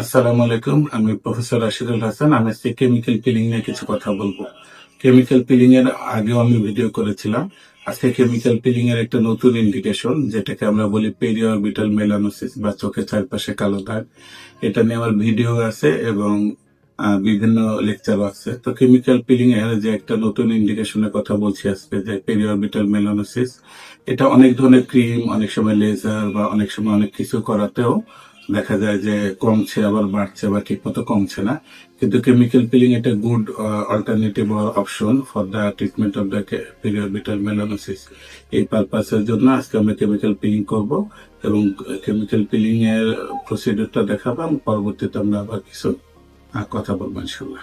আসসালামু আলাইকুম, আমি প্রফেসর রাশিদুল হাসান। আমি আজকে কেমিক্যাল পিলিং নিয়ে কিছু কথা বলব। কেমিক্যাল পিলিং এর আগেও আমি ভিডিও করেছিলাম। আজকে কেমিক্যাল পিলিং এর একটা নতুন ইন্ডিকেশন যেটাকে আমরা বলি পেরিঅরবিটাল মেলানোসিস বা চোখের চারপাশে কালো দাগ। এটা নিয়ে আমার ভিডিও আছে এবং বিভিন্ন লেকচারও আছে। তো কেমিক্যাল পিলিং এর যে একটা নতুন ইন্ডিকেশনের কথা বলছি আজকে, যে পেরিঅরবিটাল মেলানোসিস এটা অনেক ধরনের ক্রিম অনেক সময় লেজার বা অনেক সময় অনেক কিছু করাতেও দেখা যায় যে কমছে, আবার বাড়ছে বা ঠিক মতো কমছে না। কিন্তু কেমিক্যাল পিলিং এটা good alternative option for the treatment of the periorbital melanosis এই পারপাসের জন্য আজকে আমরা কেমিক্যাল পিলিং করব এবং কেমিক্যাল পিলিং এর প্রসিডিউরটা দেখাবো পরবর্তীতে আমরা আবার কিছু কথা বলব ইনশাল্লাহ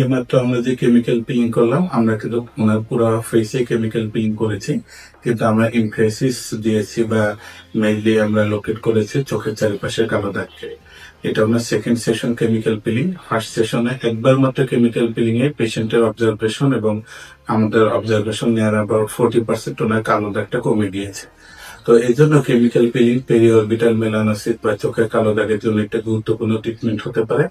এইমাত্র আমরা যে কেমিক্যাল পিলিং করলাম, আমরা কিন্তু ওনার পুরো ফেসে কেমিক্যাল পিলিং করেছি। কিন্তু আমরা ইমফেসিস দিয়েছি বা মেইনলি আমরা লোকেট করেছি চোখের চারিপাশে কালো দাগকে। এটা আমরা second session chemical peeling first সেশনে একবার মাত্র কেমিক্যাল পিলিং এ পেশেন্টের অবজারভেশন এবং আমাদের অবজারভেশন নেওয়ার অ্যাবাউট ফোর্টি পার্সেন্ট ওনার কালো দাগটা কমে গিয়েছে তো এই জন্য কেমিক্যাল পিলিং পেরিঅরবিটাল মেলানোসিস বা চোখের কালো দাগের জন্য একটা গুরুত্বপূর্ণ ট্রিটমেন্ট হতে পারে।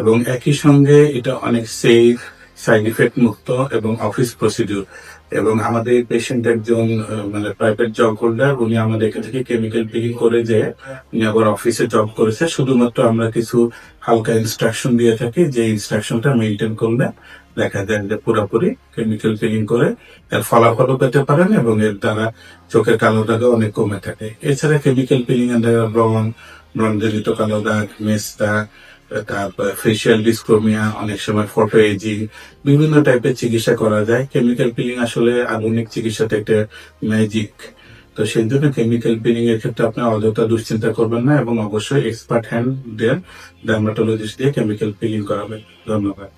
এবং একই সঙ্গে এটা অনেক সেফ সাইড ইফেক্ট মুক্ত এবং অফিস প্রসিডিউর এবং আমাদের পেশেন্ট একজন মানে প্রাইভেট জব হোল্ডার উনি আমাদের এখান থেকে কেমিক্যাল পিলিং করে যে উনি আবার অফিসে জব করেছে। শুধুমাত্র আমরা কিছু হালকা ইনস্ট্রাকশন দিয়ে থাকি, যে ইনস্ট্রাকশনটা মেনটেন করলে দেখা যায় যে পুরোপুরি কেমিক্যাল পিলিং করে, এর ফলাফলও পেতে পারেন এবং এর দ্বারা চোখের কালো দাগও অনেক কমে থাকে। এছাড়া কেমিক্যাল পিলিং এর দ্বারা ব্রণ, ব্রণজনিত কালো দাগ মেস দাগ তারপর ফেসিয়াল ডিসক্রোমিয়া অনেক সময় ফটো এজিং বিভিন্ন টাইপের চিকিৎসা করা যায়। কেমিক্যাল পিলিং আসলে আধুনিক চিকিৎসাতে একটা ম্যাজিক তো সেই জন্য কেমিক্যাল পিলিং এর ক্ষেত্রে আপনি অযথা দুশ্চিন্তা করবেন না এবং অবশ্যই এক্সপার্ট হ্যান্ড দেন ডার্মাটোলজিস্ট দিয়ে কেমিক্যাল পিলিং করাবেন। ধন্যবাদ।